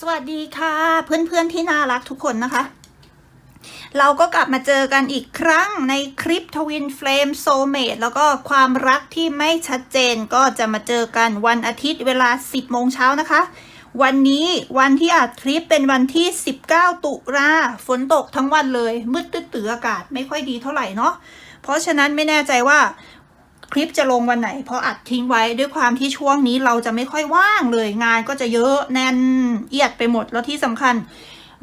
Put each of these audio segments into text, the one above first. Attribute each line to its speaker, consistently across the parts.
Speaker 1: สวัสดีค่ะ เพื่อนๆที่น่ารักทุกคนนะคะ เราก็กลับมาเจอกันอีกครั้งในคลิปทวินเฟลมโซเมดแล้วก็ความรักที่ไม่ชัดเจนก็จะมาเจอกันวันอาทิตย์เวลา 10 โมงเช้านะคะ วันนี้วันที่อัดคลิปเป็นวันที่ 19 ตุลาฝนตกทั้งวันเลย มืดตื้ออากาศไม่ค่อยดีเท่าไหร่เนาะเพราะฉะนั้นไม่แน่ใจว่า คลิปจะลงวันไหน เพราะอัดทิ้งไว้ด้วยความที่ช่วงนี้เราจะไม่ค่อยว่างเลยงานก็จะเยอะแน่นเอียดไปหมดแล้วที่สำคัญ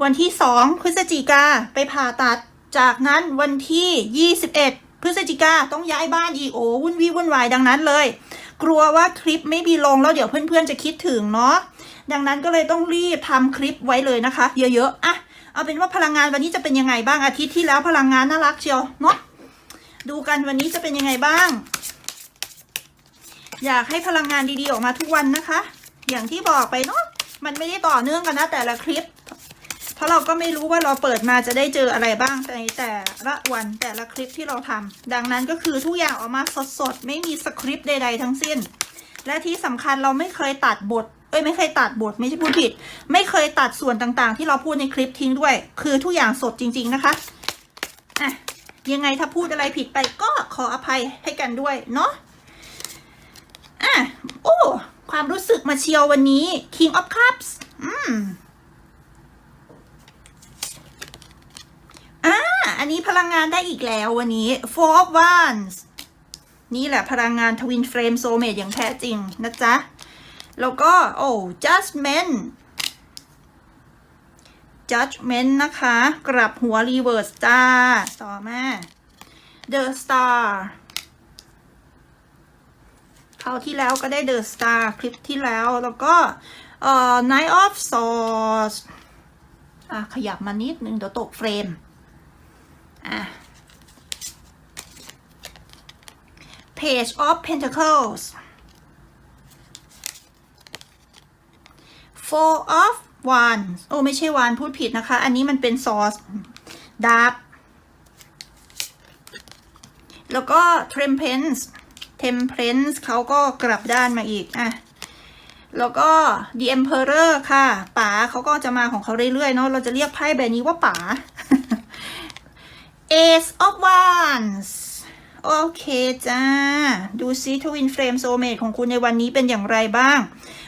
Speaker 1: วันที่ 2 พฤศจิกาไปผ่าตัด จากนั้นวันที่ 21 พฤศจิกาต้องย้ายบ้านอีกโอ้วุ่นวี่วุ่นวายดังนั้นเลย กลัวว่าคลิปไม่มีลงแล้วเดี๋ยวเพื่อนๆจะคิดถึงเนาะดังนั้นก็เลยต้องรีบทำคลิปไว้เลยนะคะ เยอะๆอะเอาเป็นว่าพลังงานวันนี้จะเป็นยังไงบ้างอาทิตย์ที่แล้วพลังงานน่ารักเชียวเนาะดูกันวันนี้จะเป็นยังไงบ้าง อยากให้พลังงานดีๆออกมาทุกวันนะคะ อย่างที่บอกไปเนาะมันไม่ได้ต่อเนื่องกันนะแต่ละคลิป เพราะเราก็ไม่รู้ว่าเราเปิดมาจะได้เจออะไรบ้างในแต่ละวันแต่ละคลิปที่เราทำดังนั้นก็คือทุกอย่างออกมาสดๆ ไม่มีสคริปต์ใด ๆ ทั้งสิ้น และที่สำคัญเราไม่เคยตัดบทเอ้ยไม่เคยตัดบทไม่ใช่พูดผิด ไม่เคยตัดส่วนต่างๆ ที่เราพูดในคลิปทิ้งด้วย คือทุกอย่างสดจริง ๆนะคะอะยังไงถ้าพูดอะไรผิดไปก็ขออภัยให้กันด้วยเนาะ อะโอ้ความรู้สึกมาเชียววันนี้ King of Cups อืมอ่าอันนี้พลังงานได้อีกแล้ววันนี้ Four of Wands นี่แหละพลังงานทวินเฟรมโซเมดอย่างแท้จริงนะจ๊ะ แล้วก็ โอ้ Judgment Judgment นะคะ กลับหัว Reverse จ้า ต่อมา The Star คราวที่แล้วก็ได้ The Star คลิปที่แล้วแล้วก็เอ่อ Night of Swords อะ ขยับมานิดนึงเดี๋ยวตกเฟรม อะ Page of Pentacles Four of Wands โอ้ ไม่ใช่วานพูดผิดนะคะ อันนี้มันเป็นซอสดาบแล้วก็ Temperance Temperance เขาก็กลับด้านมาอีกอะแล้วก็ The Emperor ค่ะป๋าเขาก็จะมาของเขาเรื่อยๆเนาะเราจะเรียกไพ่แบบนี้ว่าป๋า Ace of Wands โอเคจ้า ดูซิทวินเฟรมโซเม e ของคุณในวันนี้เป็นอย่างไรบ้าง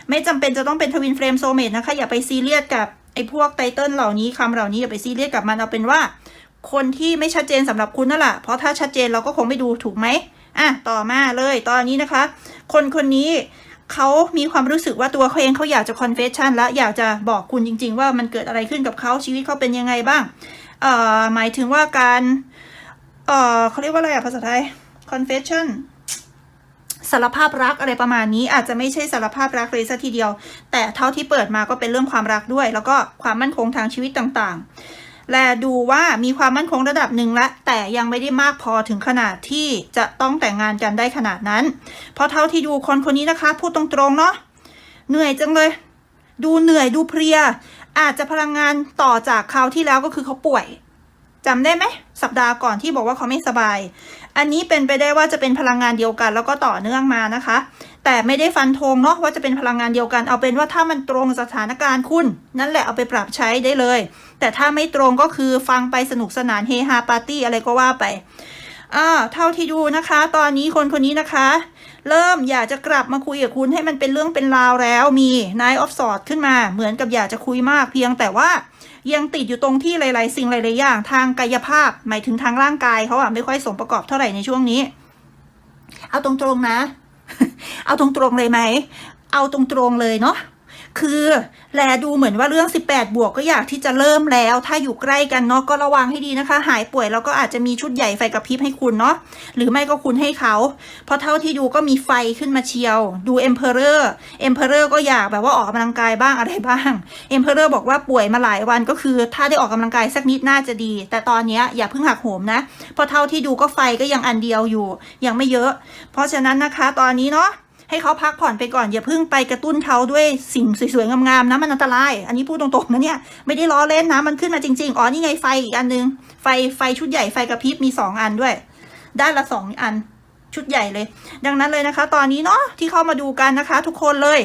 Speaker 1: ไม่จำเป็นจะต้องเป็นทวินเฟรมโซเม e นะคะ อย่าไปซีเรียสกับไอ้พวกไตเติลเหล่านี้คำเหล่านี้อย่าไปซีเรียสกับมันเอาเป็นว่า คนที่ไม่ชัดเจนสำหรับคุณนั่นแหละเพราะถ้าชัดเจนเราก็คงไม่ดูถูกไหม อะต่อมาเลยตอนนี้นะคะ คนคนนี้เขามีความรู้สึกว่าตัวเขาเองเขาอยากจะคอนเฟสชันและอยากจะบอกคุณจริง ๆ ว่ามันเกิดอะไรขึ้นกับเขาชีวิตเขาเป็นยังไงบ้างเอ่อหมายถึงว่าการเอ่อเขาเรียกว่าอะไรอะภาษาไทย confession สารภาพรักอะไรประมาณนี้อาจจะไม่ใช่สารภาพรักเลยซะทีเดียว แต่เท่าที่เปิดมาก็เป็นเรื่องความรักด้วย แล้วก็ความมั่นคงทางชีวิตต่างๆ และดูว่ามีความมั่นคงระดับหนึ่งละ แต่ยังไม่ได้มากพอถึงขนาดที่จะต้องแต่งงานกันได้ขนาดนั้น เพราะเท่าที่ดูคนคนนี้นะคะพูดตรงๆเนาะเหนื่อยจังเลย ดูเหนื่อยดูเพลีย อาจจะพลังงานต่อจากคราวที่แล้วก็คือเขาป่วยจำได้ไหมสัปดาห์ก่อนที่บอกว่าเขาไม่สบาย อันนี้เป็นไปได้ว่าจะเป็นพลังงานเดียวกัน แล้วก็ต่อเนื่องมานะคะ แต่ไม่ได้ฟันธงเนาะว่าจะเป็นพลังงานเดียวกัน เอาเป็นว่าถ้ามันตรงสถานการณ์คุณ นั่นแหละเอาไปปรับใช้ได้เลย แต่ถ้าไม่ตรงก็คือฟังไปสนุกสนานเฮฮาปาร์ตี้อะไรก็ว่าไปอ่าเท่าที่ดูนะคะ ตอนนี้คนคนนี้นะคะ เริ่มอยากจะกลับมาคุยกับคุณให้มันเป็นเรื่องเป็นราวแล้วมี Nine of s w o r d ขึ้นมา เหมือนกับอยากจะคุยมากเพียงแต่ว่า ยังติดอยู่ตรงที่หลาย ๆ สิ่งหลาย ๆ อย่าง ทางกายภาพ หมายถึงทางร่างกายเขาอะไม่ค่อยสมประกอบเท่าไหร่ในช่วงนี้ เอาตรงๆนะ เอาตรงๆเลยไหม เอาตรงๆเลยเนาะ คือแลดูเหมือนว่าเรื่อง 18 บวกก็อยากที่จะเริ่มแล้ว ถ้าอยู่ใกล้กันเนาะก็ระวังให้ดีนะคะ หายป่วยแล้วก็อาจจะมีชุดใหญ่ไฟกระพริบให้คุณเนาะหรือไม่ก็คุณให้เขา เพราะเท่าที่ดูก็มีไฟขึ้นมาเชียว ดู Emperor Emperor ก็อยากแบบว่าออกกำลังกายบ้างอะไรบ้าง Emperor บอกว่าป่วยมาหลายวันก็คือ ถ้าได้ออกกำลังกายสักนิดน่าจะดี แต่ตอนนี้อย่าเพิ่งหักโหมนะเพราะเท่าที่ดูก็ไฟก็ยังอันเดียวอยู่ ยังไม่เยอะ เพราะฉะนั้นนะคะตอนนี้เนาะ ให้เขาพักผ่อนไปก่อนอย่าเพิ่งไปกระตุ้นเขาด้วยสิ่งสวยๆงามๆนะมันอันตราย อันนี้พูดตรงๆนะเนี่ยไม่ได้ล้อเล่นนะมันขึ้นมาจริง ๆ อ๋อนี่ไงไฟอีกอันนึง ไฟไฟชุดใหญ่ไฟกระพริบมีสองอันด้วย ด้านละสองอัน ชุดใหญ่เลย ดังนั้นเลยนะคะ ตอนนี้เนาะที่เข้ามาดูกันนะคะ ทุกคนเลย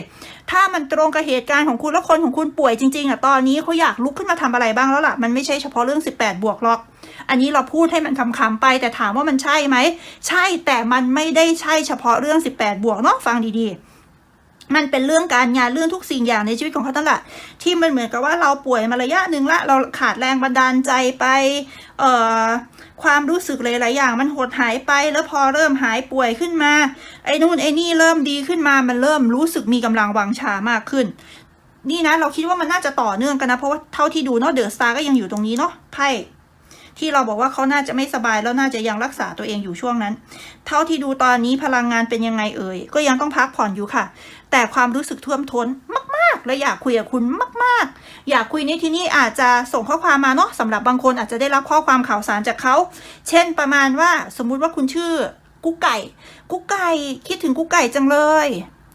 Speaker 1: ถ้ามันตรงกับเหตุการณ์ของคุณแล้วคนของคุณป่วยจริงๆอะตอนนี้เขาอยากลุกขึ้นมาทำอะไรบ้างแล้วล่ะ มันไม่ใช่เฉพาะเรื่อง 18 บวกหรอก อันนี้เราพูดให้มันคำๆไป แต่ถามว่ามันใช่ไหม ใช่แต่มันไม่ได้ใช่เฉพาะเรื่อง 18 บวกเนาะฟังดีๆ มันเป็นเรื่องการงานเรื่องทุกสิ่งอย่างในชีวิตของเขาตั้งแหละที่มันเหมือนกับว่าเราป่วยมาระยะหนึ่งละเราขาดแรงบันดาลใจไปเอ่อความรู้สึกหลายๆอย่างมันหดหายไป แล้วพอเริ่มหายป่วยขึ้นมา ไอ้นู่นไอ้นี่เริ่มดีขึ้นมามันเริ่มรู้สึกมีกำลังวังชามากขึ้น นี่นะเราคิดว่ามันน่าจะต่อเนื่องกันนะเพราะว่าเท่าที่ดูเนาะเดอะสตาร์ก็ยังอยู่ตรงนี้เนาะไพ่ ที่เราบอกว่าเขาน่าจะไม่สบายแล้วน่าจะยังรักษาตัวเองอยู่ช่วงนั้น เท่าที่ดูตอนนี้พลังงานเป็นยังไงเอ่ยก็ยังต้องพักผ่อนอยู่ค่ะ แต่ความรู้สึกท่วมท้นมาก ๆ และอยากคุยกับคุณมาก ๆ อยากคุยในที่นี้อาจจะส่งข้อความมาเนาะสำหรับบางคนอาจจะได้รับข้อความข่าวสารจากเขาเช่นประมาณว่าสมมุติว่าคุณชื่อกุ๊กไก่ กุ๊กไก่คิดถึงกุ๊กไก่จังเลย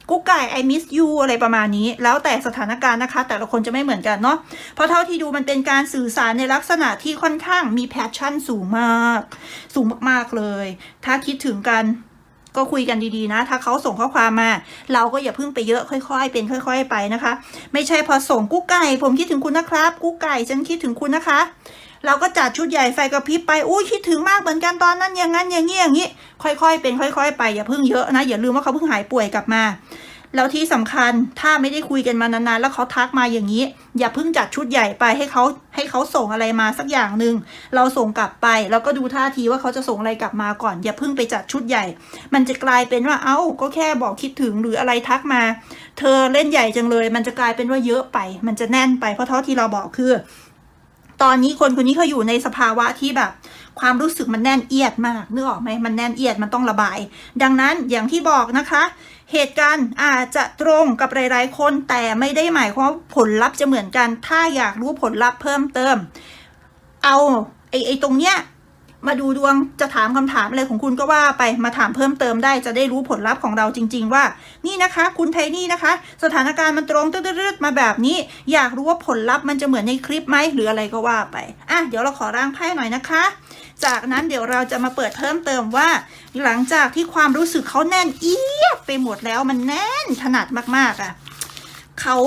Speaker 1: กุ๊กไก่ I miss you อะไรประมาณนี้ แล้วแต่สถานการณ์นะคะ แต่ละคนจะไม่เหมือนกันเนาะเพราะเท่าที่ดูมันเป็นการสื่อสารในลักษณะที่ค่อนข้างมีแพชชั่นสูงมาก สูงมากๆเลย ถ้าคิดถึงกันก็คุยกันดีๆนะ ถ้าเขาส่งข้อความมา เราก็อย่าเพิ่งไปเยอะค่อยๆ เป็นค่อย ๆ ไปนะคะ ไม่ใช่พอส่งกุ๊กไก่ ผมคิดถึงคุณนะครับ กุ๊กไก่ฉันคิดถึงคุณนะคะ เราก็จัดชุดใหญ่ไฟกระพริบไปอุ้ยคิดถึงมากเหมือนกันตอนนั้นอย่างนั้นอย่างนี้อย่างนี้ค่อยๆ เป็นค่อย ๆ ไปอย่าเพิ่งเยอะนะอย่าลืมว่าเขาเพิ่งหายป่วยกลับมา แล้วที่สำคัญถ้าไม่ได้คุยกันมานานๆแล้วเขาทักมาอย่างนี้ อย่าเพิ่งจัดชุดใหญ่ไปให้เขาให้เขาส่งอะไรมาสักอย่างหนึ่งเราส่งกลับไปแล้วก็ดูท่าทีว่าเขาจะส่งอะไรกลับมาก่อน อย่าเพิ่งไปจัดชุดใหญ่ มันจะกลายเป็นว่าเอ้าก็แค่บอกคิดถึงหรืออะไรทักมา เธอเล่นใหญ่จังเลย มันจะกลายเป็นว่าเยอะไป มันจะแน่นไปเพราะเท่าที่เราบอกคือ ตอนนี้คนคนนี้เขาอยู่ในสภาวะที่แบบ ความรู้สึกมันแน่นเอียดมากนึกออกไหมมันแน่นเอียดมันต้องระบาย ดังนั้นอย่างที่บอกนะคะ เหตุการณ์อาจจะตรงกับหลาย ๆ คนแต่ไม่ได้หมายความว่าผลลัพธ์จะเหมือนกัน ถ้าอยากรู้ผลลัพธ์เพิ่มเติม เอาไอ้ไอ้ตรงเนี้ย มาดูดวงจะถามคำถามอะไรของคุณก็ว่าไปมาถามเพิ่มเติมได้จะได้รู้ผลลัพธ์ของเราจริง ๆ ว่า นี่นะคะ คุณไทนี่นะคะ สถานการณ์มันตรงตืดๆมาแบบนี้ อยากรู้ว่าผลลัพธ์มันจะเหมือนในคลิปไหมหรืออะไรก็ว่าไปอะเดี๋ยวเราขอร่างไพ่หน่อยนะคะ จากนั้นเดี๋ยวเราจะมาเปิดเพิ่มเติมว่า หลังจากที่ความรู้สึกเขาแน่นเอียดไปหมดแล้วมันแน่นถนัดมากๆอะเขา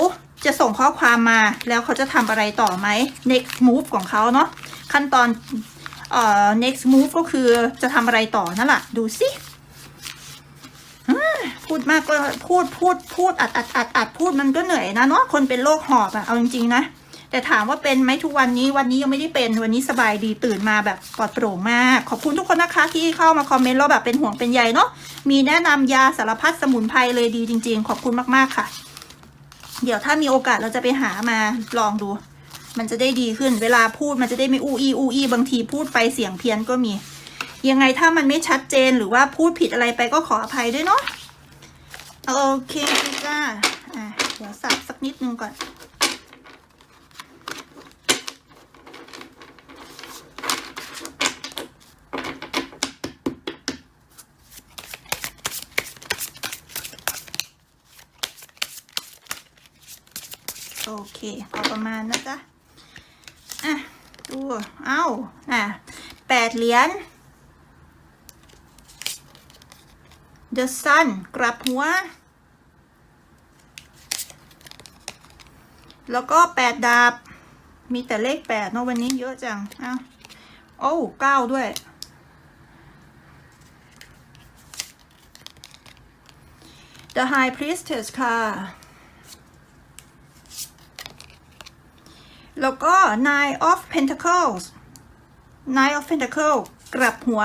Speaker 1: จะส่งข้อความมาแล้วเขาจะทำอะไรต่อไหม next move ของเขาเนาะขั้นตอน เอ่อ next move ก็คือจะทำอะไรต่อนั่นแหละดูสิพูดมากก็พูดพูดพูดอัดอัดอัดอัดพูดมันก็เหนื่อยนะเนาะคนเป็นโรคหอบอะเอาจริงๆนะแต่ถามว่าเป็นไหมทุกวันนี้วันนี้ยังไม่ได้เป็นวันนี้สบายดีตื่นมาแบบปลอดโปร่งมาก ขอบคุณทุกคนนะคะที่เข้ามาคอมเมนต์แล้วแบบเป็นห่วงเป็นใยเนาะมีแนะนำยาสารพัดสมุนไพรเลยดีจริง ๆ ขอบคุณมากๆค่ะ เดี๋ยวถ้ามีโอกาสเราจะไปหามาลองดู มันจะได้ดีขึ้น เวลาพูดมันจะได้ไม่อู้อีอู้อีบางทีพูดไปเสียงเพี้ยนก็มี ยังไงถ้ามันไม่ชัดเจนหรือว่าพูดผิดอะไรไปก็ขออภัยด้วยเนาะโอเคจ้าอะเดี๋ยวสับสักนิดนึงก่อนโอเคพอประมาณนะจ๊ะ อะดูเอ้าอะแปดเหรียญ The Sun กลับหัว แล้วก็แปดดาบ มีแต่เลขแปดเนอะวันนี้เยอะจังอ้าโอ้เก้าด้วย The High Priestess ค่ะ แล้วก็ Nine of Pentacles Nine of Pentacles กลับหัว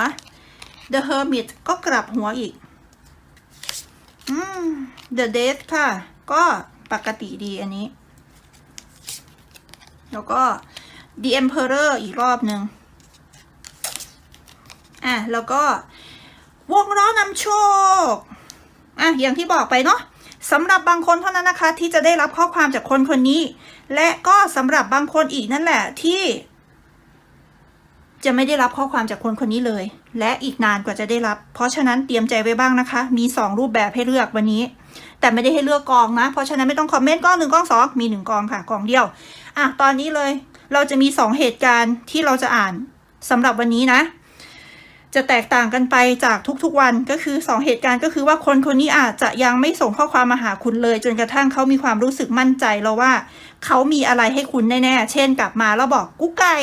Speaker 1: The Hermit ก็กลับหัวอีกอืม The Death ค่ะ ก็ปกติดีอันนี้ แล้วก็ The Emperor อีกรอบหนึ่งอะ แล้วก็วงล้อนำโชค อะ อย่างที่บอกไปเนาะ สำหรับบางคนเท่านั้นนะคะ ที่จะได้รับข้อความจากคนคนนี้ และก็สำหรับบางคนอีกนั่นแหละที่ จะไม่ได้รับข้อความจากคนคนนี้เลย และอีกนานกว่าจะได้รับ เพราะฉะนั้นเตรียมใจไว้บ้างนะคะ มีสองรูปแบบให้เลือกวันนี้ แต่ไม่ได้ให้เลือกกองนะ เพราะฉะนั้นไม่ต้องคอมเมนต์กองหนึ่งกองสองมีหนึ่งกองค่ะกองเดียวอะตอนนี้เลย เราจะมีสองเหตุการณ์ที่เราจะอ่านสำหรับวันนี้นะ จะแตกต่างกันไปจากทุกๆวันก็คือสองเหตุการณ์ก็คือว่าคนคนนี้อาจจะยังไม่ส่งข้อความมาหาคุณเลย จนกระทั่งเขามีความรู้สึกมั่นใจแล้วว่า เขามีอะไรให้คุณแน่ๆ เช่นกลับมาแล้วบอกกุ๊กไก่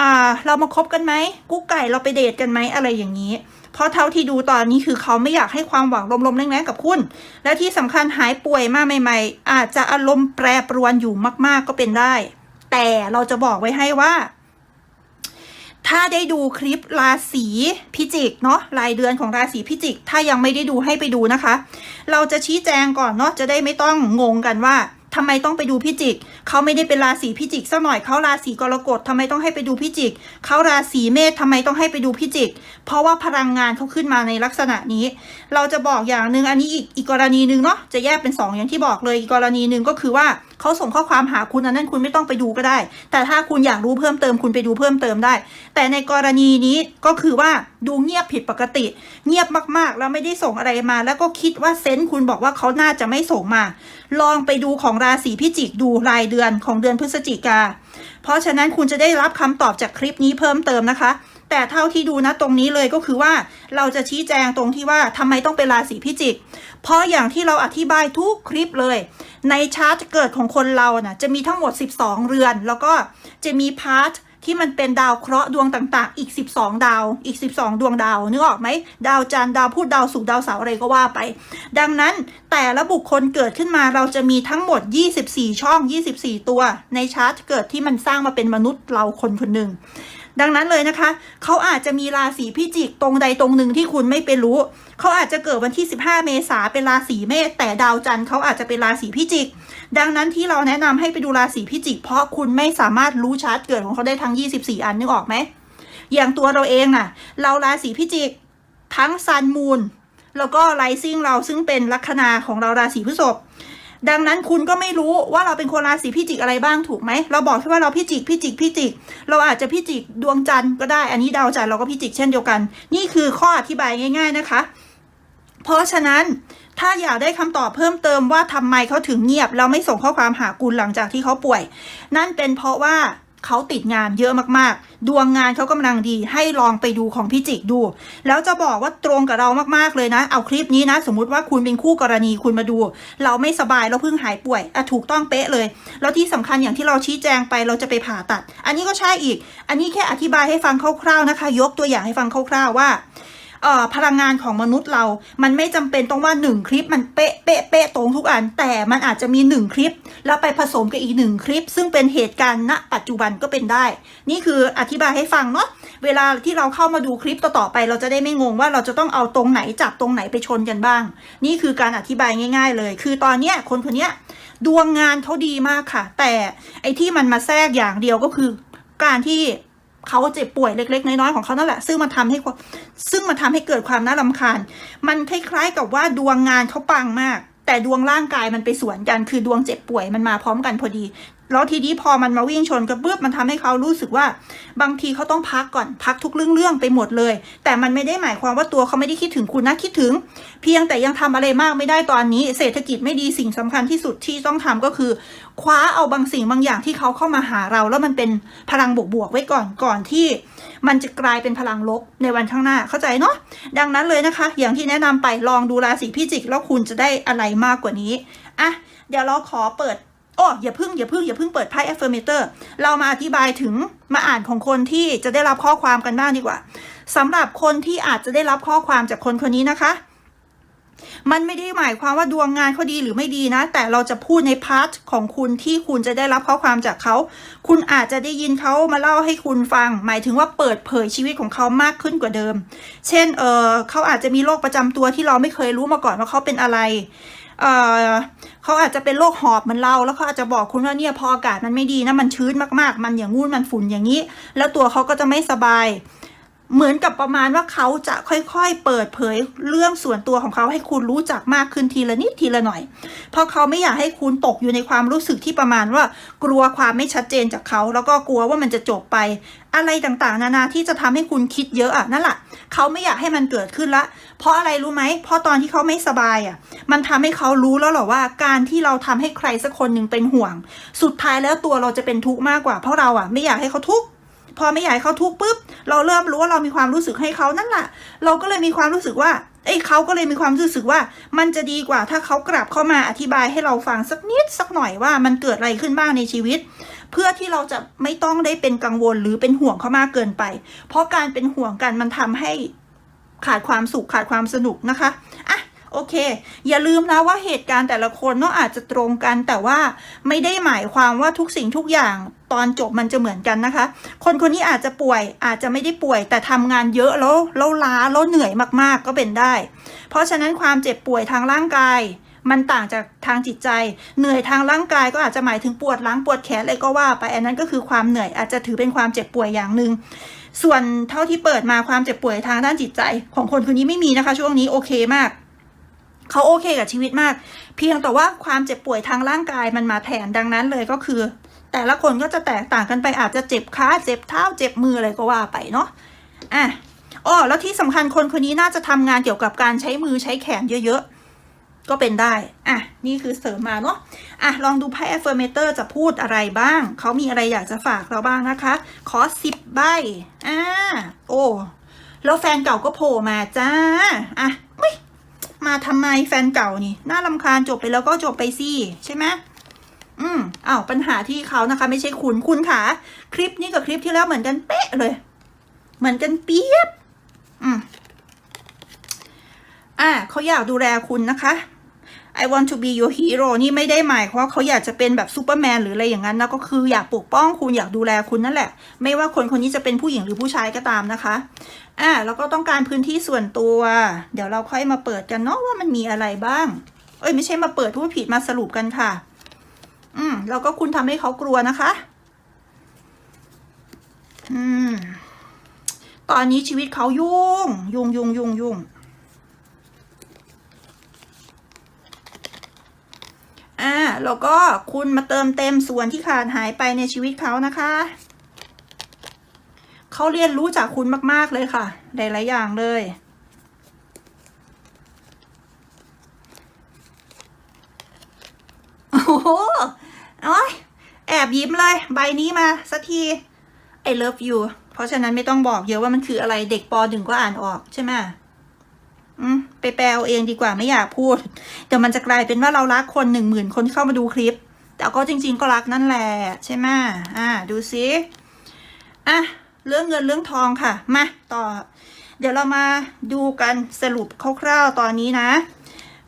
Speaker 1: อ่าเรามาคบกันไหมกุ๊กไก่เราไปเดทกันไหมอะไรอย่างนี้ เพราะเท่าที่ดูตอนนี้คือเขาไม่อยากให้ความหวังลมๆแรงๆกับคุณ และที่สำคัญหายป่วยมาใหม่ ๆ อาจจะอารมณ์แปรปรวนอยู่มาก ๆก็เป็นได้ แต่เราจะบอกไว้ให้ว่า ถ้าได้ดูคลิปราศีพิจิกเนาะรายเดือนของราศีพิจิก ถ้ายังไม่ได้ดูให้ไปดูนะคะ เราจะชี้แจงก่อนเนาะจะได้ไม่ต้องงงกันว่าทำไมต้องไปดูพิจิก เขาไม่ได้เป็นราศีพิจิกซะหน่อย เขาราศีกรกฎทำไมต้องให้ไปดูพิจิก เขาราศีเมษทำไมต้องให้ไปดูพิจิก เพราะว่าพลังงานเขาขึ้นมาในลักษณะนี้ เราจะบอกอย่างหนึ่งอันนี้อีกอีกกรณีหนึ่งเนาะ จะแยกเป็นสองอย่างที่บอกเลย อีกกรณีหนึ่งก็คือว่า เขาส่งข้อความหาคุณอันนั้นคุณไม่ต้องไปดูก็ได้ แต่ถ้าคุณอยากรู้เพิ่มเติมคุณไปดูเพิ่มเติมได้ แต่ในกรณีนี้ก็คือว่าดูเงียบผิดปกติ เงียบมากๆ แล้วไม่ได้ส่งอะไรมา แล้วก็คิดว่าเซนส์คุณบอกว่าเขาน่าจะไม่ส่งมา ลองไปดูของราศีพิจิกดูรายเดือนของเดือนพฤศจิกา เพราะฉะนั้นคุณจะได้รับคำตอบจากคลิปนี้เพิ่มเติมนะคะ แต่เท่าที่ดูนะตรงนี้เลยก็คือว่าเราจะชี้แจงตรงที่ว่าทำไมต้องเป็นราศีพิจิก เพราะอย่างที่เราอธิบายทุกคลิปเลย ในชาร์ตเกิดของคนเรานะ่ะจะมีทั้งหมด 12 เรือน แล้วก็จะมีพาร์ทที่มันเป็นดาวเคราะห์ดวงต่างๆ อีก 12 ดาว อีก 12 ดวงดาว นึกออกไหม ดาวจันทร์ดาวพุธดาวศุกร์ดาวเสาร์อะไรก็ว่าไป ดังนั้นแต่ละบุคคลเกิดขึ้นมาเราจะมีทั้งหมด 24 ช่อง 24 ตัว ในชาร์ตเกิดที่มันสร้างมาเป็นมนุษย์เราคนคนหนึ่ง ดังนั้นเลยนะคะ เขาอาจจะมีราศีพิจิกตรงใดตรงหนึ่งที่คุณไม่ไปรู้ เขาอาจจะเกิดวันที่ 15 เมษาเป็นราศีเมษแต่ดาวจันทร์เขาอาจจะเป็นราศีพิจิก ดังนั้นที่เราแนะนำให้ไปดูราศีพิจิก เพราะคุณไม่สามารถรู้ชาร์ตเกิดของเขาได้ทั้ง 24 อันนึกออกไหมอย่างตัวเราเองน่ะ เราราศีพิจิก ทั้งซันมูนแล้วก็ไลซิ่งเราซึ่งเป็นลัคนาของเราราศีพฤษภ ดังนั้นคุณก็ไม่รู้ว่าเราเป็นคนราศีพิจิกอะไรบ้างถูกไหม เราบอกแค่ว่าเราพิจิกพิจิกพิจิก เราอาจจะพิจิกดวงจันทร์ก็ได้ อันนี้ดาวจันทร์เราก็พิจิกเช่นเดียวกัน นี่คือข้ออธิบายง่าย ๆนะคะ เพราะฉะนั้นถ้าอยากได้คำตอบเพิ่มเติมว่าทำไมเขาถึงเงียบ แล้วไม่ส่งข้อความหาคุณหลังจากที่เขาป่วย นั่นเป็นเพราะว่า เขาติดงานเยอะมากๆ ดวงงานเขากำลังดี ให้ลองไปดูของพิจิกดู แล้วจะบอกว่าตรงกับเรามากๆเลยนะ เอาคลิปนี้นะ สมมุติว่าคุณเป็นคู่กรณีคุณมาดู เราไม่สบายเราเพิ่งหายป่วยอะถูกต้องเป๊ะเลย แล้วที่สำคัญอย่างที่เราชี้แจงไปเราจะไปผ่าตัด อันนี้ก็ใช่อีก อันนี้แค่อธิบายให้ฟังคร่าวๆนะคะ ยกตัวอย่างให้ฟังคร่าวๆว่า พลังงานของมนุษย์เรา มันไม่จำเป็นต้องว่าหนึ่งคลิปมันเป๊ะเป๊ะเป๊ะตรงทุกอัน แต่มันอาจจะมีหนึ่งคลิป แล้วไปผสมกับอีกหนึ่งคลิป ซึ่งเป็นเหตุการณ์ณปัจจุบันก็เป็นได้ นี่คืออธิบายให้ฟังเนาะเวลาที่เราเข้ามาดูคลิปต่อๆไป เราจะได้ไม่งงว่าเราจะต้องเอาตรงไหนจับตรงไหนไปชนกันบ้าง นี่คือการอธิบายง่าย ๆ เลย คือตอนเนี้ยคนคนเนี้ยดวงงานเขาดีมากค่ะ แต่ไอ้ที่มันมาแทรกอย่างเดียวก็คือการที่ เขาเจ็บป่วยเล็ก ๆ น้อยๆของเขานั่นแหละ ซึ่งมาทำให้ซึ่งมาทำให้เกิดความน่ารำคาญ มันคล้าย ๆ กับว่าดวงงานเขาปังมาก แต่ดวงร่างกายมันไปสวนกัน คือดวงเจ็บป่วยมันมาพร้อมกันพอดี แล้วทีนี้พอมันมาวิ่งชนกันปุ๊บมันทำให้เขารู้สึกว่า บางทีเขาต้องพักก่อนพักทุกเรื่องๆไปหมดเลย แต่มันไม่ได้หมายความว่าตัวเขาไม่ได้คิดถึงคุณนะคิดถึง เพียงแต่ยังทำอะไรมากไม่ได้ตอนนี้ เศรษฐกิจไม่ดีสิ่งสำคัญที่สุดที่ต้องทำก็คือ คว้าเอาบางสิ่งบางอย่างที่เขาเข้ามาหาเรา แล้วมันเป็นพลังบวกๆไว้ก่อนก่อนที่ มันจะกลายเป็นพลังลบในวันข้างหน้าเข้าใจเนาะดังนั้นเลยนะคะ อย่างที่แนะนำไปลองดูราศีพิจิกแล้วคุณจะได้อะไรมากกว่านี้อะเดี๋ยวเราขอเปิด โอ้อย่าเพิ่งอย่าเพิ่งอย่าเพิ่งเปิดไพ่ affirmator เรามาอธิบายถึงมาอ่านของคนที่จะได้รับข้อความกันบ้างดีกว่าสำหรับคนที่อาจจะได้รับข้อความจากคนคนนี้นะคะ มันไม่ได้หมายความว่าดวงงานเขาดีหรือไม่ดีนะ แต่เราจะพูดในพาร์ทของคุณที่คุณจะได้รับข้อความจากเขา คุณอาจจะได้ยินเขามาเล่าให้คุณฟัง หมายถึงว่าเปิดเผยชีวิตของเขามากขึ้นกว่าเดิม เช่น เออเขาอาจจะมีโรคประจำตัวที่เราไม่เคยรู้มาก่อนว่าเขาเป็นอะไร เออเขาอาจจะเป็นโรคหอบเหมือนเรา แล้วเขาอาจจะบอกคุณว่าเนี่ยพออากาศมันไม่ดีนะมันชื้นมากๆ มันอย่างงู้นมันฝุ่นอย่างนี้ แล้วตัวเขาก็จะไม่สบาย เหมือนกับประมาณว่าเขาจะค่อยๆ เปิดเผยเรื่องส่วนตัวของเขาให้คุณรู้จักมากขึ้นทีละนิดทีละหน่อย เพราะเขาไม่อยากให้คุณตกอยู่ในความรู้สึกที่ประมาณว่า กลัวความไม่ชัดเจนจากเขา แล้วก็กลัวว่ามันจะจบไป อะไรต่างๆ นานาที่จะทำให้คุณคิดเยอะอะนั่นแหละเขาไม่อยากให้มันเกิดขึ้นละ เพราะอะไรรู้ไหมเพราะตอนที่เขาไม่สบายอะ มันทำให้เขารู้แล้วหรอว่า การที่เราทำให้ใครสักคนหนึ่งเป็นห่วง สุดท้ายแล้วตัวเราจะเป็นทุกข์มากกว่า เพราะเราอะไม่อยากให้เขาทุกข์ พอไม่อยากให้เขาทุกข์ปุ๊บเราเริ่มรู้ว่าเรามีความรู้สึกให้เขานั่นแหละเราก็เลยมีความรู้สึกว่าเอ้ยเขาก็เลยมีความรู้สึกว่า มันจะดีกว่าถ้าเขากลับเข้ามาอธิบายให้เราฟังสักนิดสักหน่อยว่ามันเกิดอะไรขึ้นบ้างในชีวิต เพื่อที่เราจะไม่ต้องได้เป็นกังวลหรือเป็นห่วงเขามากเกินไป เพราะการเป็นห่วงกันมันทำให้ขาดความสุขขาดความสนุกนะคะอะ โอเค อย่าลืมนะว่าเหตุการณ์แต่ละคนเนาะอาจจะตรงกัน แต่ว่าไม่ได้หมายความว่าทุกสิ่งทุกอย่างตอนจบมันจะเหมือนกันนะคะ คนคนนี้อาจจะป่วยอาจจะไม่ได้ป่วย แต่ทำงานเยอะแล้วแล้วล้าแล้วเหนื่อยมากๆก็เป็นได้ เพราะฉะนั้นความเจ็บป่วยทางร่างกายมันต่างจากทางจิตใจ เหนื่อยทางร่างกายก็อาจจะหมายถึงปวดหลังปวดแขนอะไรก็ว่าไปอันนั้นก็คือความเหนื่อยอาจจะถือเป็นความเจ็บป่วยอย่างหนึ่งส่วนเท่าที่เปิดมาความเจ็บป่วยทางด้านจิตใจ ของคนคนนี้ไม่มีนะคะ ช่วงนี้โอเคมาก เขาโอเคกับชีวิตมาก เพียงแต่ว่าความเจ็บป่วยทางร่างกายมันมาแทนดังนั้นเลยก็คือ แต่ละคนก็จะแตกต่างกันไปอาจจะเจ็บขาเจ็บเท้าเจ็บมืออะไรก็ว่าไปเนาะอะอ๋อแล้วที่สำคัญคนคนนี้น่าจะทำงานเกี่ยวกับการใช้มือใช้แขนเยอะๆ ก็เป็นได้ อะ นี่คือเสริมมาเนาะอะ ลองดูไพ่ affirmator จะพูดอะไรบ้าง เขามีอะไรอยากจะฝากเราบ้างนะคะ ขอสิบใบอ่าโอ้แล้วแฟนเก่าก็โผล่มาจ้า อะไม่ มาทำไมแฟนเก่านี่ น่าลำคาญจบไปแล้วก็จบไปสิใช่ไหมอืมอ้าวปัญหาที่เขานะคะ ไม่ใช่คุณคุณค่ะ คลิปนี้กับคลิปที่แล้วเหมือนกันเป๊ะเลย เหมือนกันเปียบ อืมอ่าเขาอยากดูแลคุณนะคะ I want to be your hero นี่ไม่ได้หมายความว่าเขาอยากจะเป็นแบบซูเปอร์แมนหรืออะไรอย่างนั้นนะก็คืออยากปกป้องคุณอยากดูแลคุณนั่นแหละ ไม่ว่าคนคนนี้จะเป็นผู้หญิงหรือผู้ชายก็ตามนะคะอ่าแล้วก็ต้องการพื้นที่ส่วนตัว เดี๋ยวเราค่อยมาเปิดกันเนาะว่ามันมีอะไรบ้าง เอ้ยไม่ใช่มาเปิดพูดผิดมาสรุปกันค่ะ อืมแล้วก็คุณทำให้เขากลัวนะคะ อืมตอนนี้ชีวิตเขายุ่ง ยุ่งยุ่งยุ่งยุ่งอ่า แล้วก็คุณมาเติมเต็มส่วนที่ขาดหายไปในชีวิตเขานะคะ เขาเรียนรู้จากคุณมาก ๆ เลยค่ะ หลาย ๆ อย่างเลยโอ้โหอยแอบยิ้มเลย ใบนี้มาสักที I love you เพราะฉะนั้นไม่ต้องบอกเยอะว่ามันคืออะไรเด็กปหนึ่งก็อ่านออกใช่ไหม ไปแปลเอาเองดีกว่าไม่อยากพูด เดี๋ยวมันจะกลายเป็นว่าเรารักคนหนึ่งหมื่นคนที่เข้ามาดูคลิป แต่ก็จริง ๆ ก็รักนั่นแหละใช่ไหมอ่า ดูซิอะเรื่องเงินเรื่องทองค่ะ มาต่อ เดี๋ยวเรามาดูกันสรุปคร่าวๆตอนนี้นะ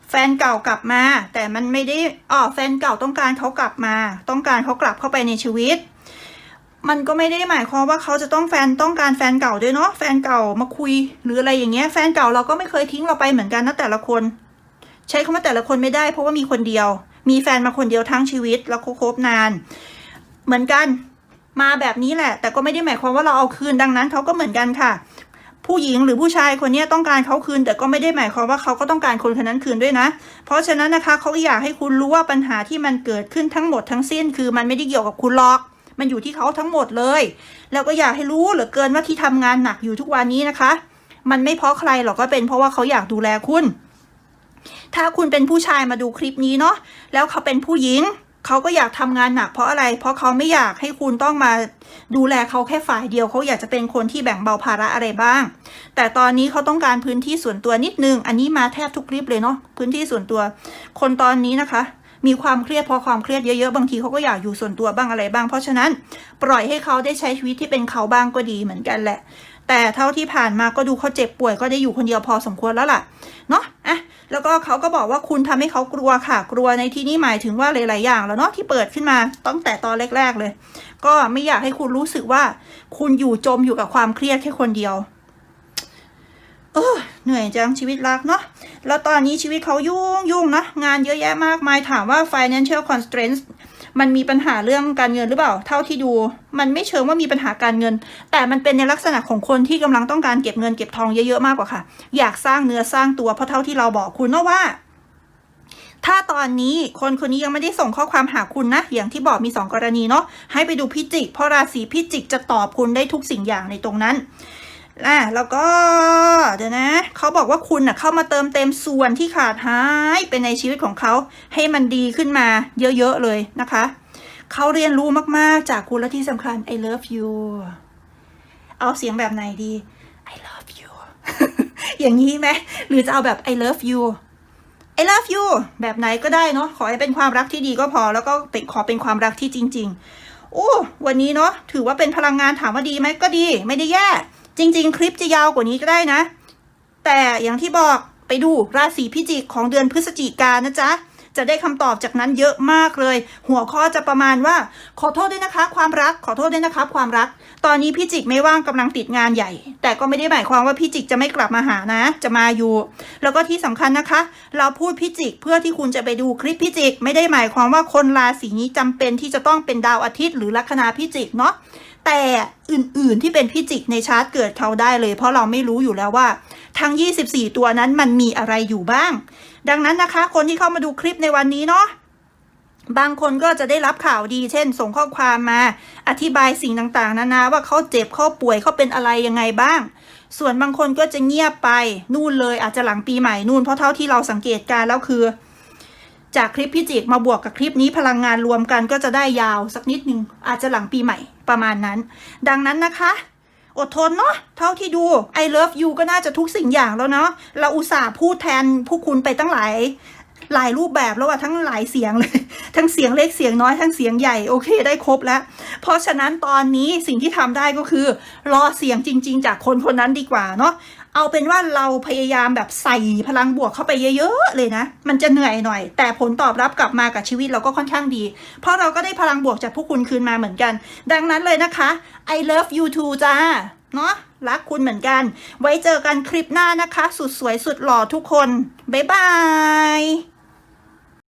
Speaker 1: แฟนเก่ากลับมา แต่มันไม่ได้อ๋อแฟนเก่าต้องการเขากลับมา ต้องการเขากลับเข้าไปในชีวิต มันก็ไม่ได้หมายความว่าเขาจะต้องแฟนต้องการแฟนเก่าด้วยเนาะแฟนเก่ามาคุย หรืออะไรอย่างเงี้ยแฟนเก่าเราก็ไม่เคยทิ้งเราไปเหมือนกันนะแต่ละคน ใช้คำว่าแต่ละคนไม่ได้เพราะว่ามีคนเดียว มีแฟนมาคนเดียวทั้งชีวิต แล้วคบนาน เหมือนกันมาแบบนี้แหละ แต่ก็ไม่ได้หมายความว่าเราเอาคืนดังนั้นเขาก็เหมือนกันค่ะ ผู้หญิงหรือผู้ชายคนนี้ต้องการเขาคืน แต่ก็ไม่ได้หมายความว่าเขาก็ต้องการคนคนนั้นคืนด้วยนะ เพราะฉะนั้นนะคะเขาอยากให้คุณรู้ว่าปัญหาที่มันเกิดขึ้นทั้งหมดทั้งสิ้น คือมันไม่ได้เกี่ยวกับคุณหรอก มันอยู่ที่เขาทั้งหมดเลย แล้วก็อยากให้รู้เหลือเกินว่าที่ทำงานหนักอยู่ทุกวันนี้นะคะ มันไม่เพราะใครหรอกก็เป็นเพราะว่าเขาอยากดูแลคุณ ถ้าคุณเป็นผู้ชายมาดูคลิปนี้เนาะแล้วเขาเป็นผู้หญิงเขาก็อยากทำงานหนักเพราะอะไร เพราะเขาไม่อยากให้คุณต้องมาดูแลเขาแค่ฝ่ายเดียว เขาอยากจะเป็นคนที่แบ่งเบาภาระอะไรบ้าง แต่ตอนนี้เขาต้องการพื้นที่ส่วนตัวนิดนึง อันนี้มาแทบทุกคลิปเลยเนาะ พื้นที่ส่วนตัว คนตอนนี้นะคะ มีความเครียดพอความเครียดเยอะๆบางทีเขาก็อยากอยู่ส่วนตัวบ้างอะไรบ้าง เพราะฉะนั้นปล่อยให้เขาได้ใช้ชีวิตที่เป็นเขาบ้างก็ดีเหมือนกันแหละ แต่เท่าที่ผ่านมาก็ดูเขาเจ็บป่วยก็ได้อยู่คนเดียวพอสมควรแล้วล่ะเนาะอะแล้วก็เขาก็บอกว่าคุณทำให้เขากลัวค่ะกลัวในที่นี้หมายถึงว่าหลายๆอย่างแล้วเนาะที่เปิดขึ้นมาตั้งแต่ตอนแรก ๆเลย ก็ไม่อยากให้คุณรู้สึกว่า คุณอยู่จมอยู่กับความเครียดแค่คนเดียว เออเหนื่อยจังชีวิตรักเนาะแล้วตอนนี้ชีวิตเขายุ่งยุ่งนะงานเยอะแยะมากมายถามว่า financial constraints มันมีปัญหาเรื่องการเงินหรือเปล่า เท่าที่ดู มันไม่เชิงว่ามีปัญหาการเงิน แต่มันเป็นในลักษณะของคนที่กำลังต้องการเก็บเงินเก็บทองเยอะๆมากกว่าค่ะ อยากสร้างเนื้อสร้างตัวเพราะเท่าที่เราบอกคุณนะว่า ถ้าตอนนี้คนคนนี้ยังไม่ได้ส่งข้อความหาคุณนะ อย่างที่บอกมีสองกรณีเนาะให้ไปดูพิจิกเพราะราศีพิจิกจะตอบคุณได้ทุกสิ่งอย่างในตรงนั้น อะแล้วก็เดี๋ยวนะเขาบอกว่าคุณน่ะเข้ามาเติมเต็มส่วนที่ขาดหายไปในชีวิตของเขาให้มันดีขึ้นมาเยอะๆเลยนะคะเขาเรียนรู้มากๆจากคุณและที่สำคัญ I love you เอาเสียงแบบไหนดี I love you อย่างนี้ไหมหรือจะเอาแบบ I love you I love you แบบไหนก็ได้เนาะขอให้เป็นความรักที่ดีก็พอ แล้วก็เป็นขอเป็นความรักที่จริง ๆ โอ้วันนี้เนาะถือว่าเป็นพลังงานถามว่าดีไหมก็ดี ไม่ได้แย่ จริง ๆ คลิปจะยาวกว่านี้ก็ได้นะ แต่อย่างที่บอกไปดูราศีพิจิกของเดือนพฤศจิกานนะจ๊ะจะได้คำตอบจากนั้นเยอะมากเลย หัวข้อจะประมาณว่า ขอโทษด้วยนะคะ ความรัก ขอโทษด้วยนะครับความรัก ตอนนี้พิจิกไม่ว่างกำลังติดงานใหญ่ แต่ก็ไม่ได้หมายความว่าพิจิกจะไม่กลับมาหานะ จะมาอยู่ แล้วก็ที่สำคัญนะคะ เราพูดพิจิกเพื่อที่คุณจะไปดูคลิปพิจิก ไม่ได้หมายความว่าคนราศีนี้จำเป็นที่จะต้องเป็นดาวอาทิตย์หรือลัคนาพิจิกเนาะ แต่อื่นๆที่เป็นพิจิกในชาร์ตเกิดเขาได้เลย เพราะเราไม่รู้อยู่แล้วว่า ทั้ง 24 ตัวนั้นมันมีอะไรอยู่บ้าง ดังนั้นนะคะ คนที่เข้ามาดูคลิปในวันนี้เนาะบางคนก็จะได้รับข่าวดี เช่น ส่งข้อความมา อธิบายสิ่งต่างๆ นานาว่าเขาเจ็บเขาป่วยเขาเป็นอะไรยังไงบ้าง ส่วนบางคนก็จะเงียบไปนู่นเลยอาจจะหลังปีใหม่นู่นเพราะเท่าที่เราสังเกตการแล้วคือ จากคลิปพิจิกมาบวกกับคลิปนี้พลังงานรวมกันก็จะได้ยาวสักนิดนึง อาจจะหลังปีใหม่ประมาณนั้น ดังนั้นนะคะ อดทนเนาะเท่าที่ดู I love you ก็น่าจะทุกสิ่งอย่างแล้วเนาะเราอุตส่าห์พูดแทนผู้คุณไปตั้งหลายหลายรูปแบบแล้วอะทั้งหลายเสียงเลย ทั้งเสียงเล็กเสียงน้อยทั้งเสียงใหญ่โอเคได้ครบแล้ว เพราะฉะนั้นตอนนี้สิ่งที่ทำได้ก็คือ รอเสียงจริง ๆ จากคนคนนั้นดีกว่าเนาะ เอาเป็นว่าเราพยายามแบบใส่พลังบวกเข้าไปเยอะๆเลยนะ มันจะเหนื่อยหน่อย แต่ผลตอบรับกลับมากับชีวิตเราก็ค่อนข้างดี เพราะเราก็ได้พลังบวกจากพวกคุณคืนมาเหมือนกัน ดังนั้นเลยนะคะ I love you too จ้า เนาะรักคุณเหมือนกัน ไว้เจอกันคลิปหน้านะคะ สุดสวยสุดหล่อทุกคน บ๊ายบาย